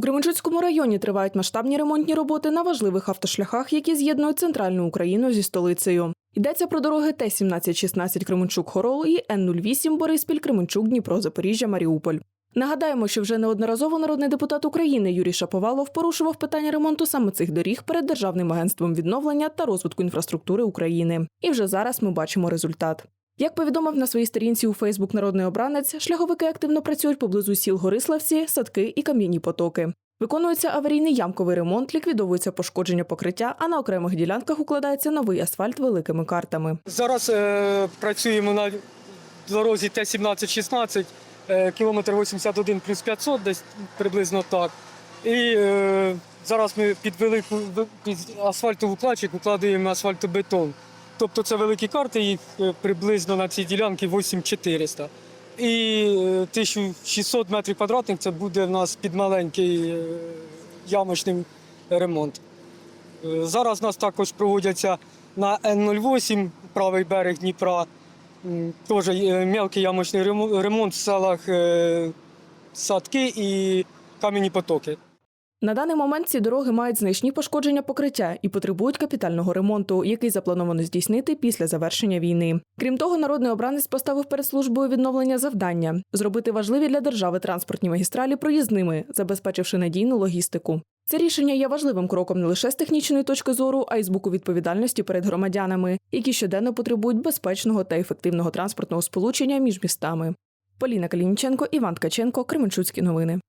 У Кременчуцькому районі тривають масштабні ремонтні роботи на важливих автошляхах, які з'єднують центральну Україну зі столицею. Йдеться про дороги Т-1716 Кременчук-Хорол і Н-08 Бориспіль Кременчук Дніпро Запоріжжя Маріуполь. Нагадаємо, що вже неодноразово народний депутат України Юрій Шаповалов порушував питання ремонту саме цих доріг перед Державним агентством відновлення та розвитку інфраструктури України. І вже зараз ми бачимо результат. Як повідомив на своїй сторінці у Фейсбук народний обранець, шляховики активно працюють поблизу сіл Гориславці, садки і кам'яні потоки. Виконується аварійний ямковий ремонт, ліквідовується пошкодження покриття, а на окремих ділянках укладається новий асфальт великими картами. Зараз е, працюємо на дорозі Т-17-16, е, кілометр 81 плюс 500, десь приблизно так. І е, зараз ми під велику під асфальтову плачик укладаємо асфальтобетон. Тобто це великі карти, їх е, приблизно на цій ділянці 8400. І е, 1600 метрів квадратних це буде в нас під маленький е, ямочний ремонт. Е, Зараз у нас також проводяться на Н-08, правий берег Дніпра. Теж е, мелкий ямочний ремонт в селах е, Садки і Кам'яні потоки. На даний момент ці дороги мають значні пошкодження покриття і потребують капітального ремонту, який заплановано здійснити після завершення війни. Крім того, народний обранець поставив перед службою відновлення завдання зробити важливі для держави транспортні магістралі проїзними, забезпечивши надійну логістику. Це рішення є важливим кроком не лише з технічної точки зору, а й з боку відповідальності перед громадянами, які щоденно потребують безпечного та ефективного транспортного сполучення між містами. Поліна Калініченко, Іван Ткаченко, Кременчуцькі новини.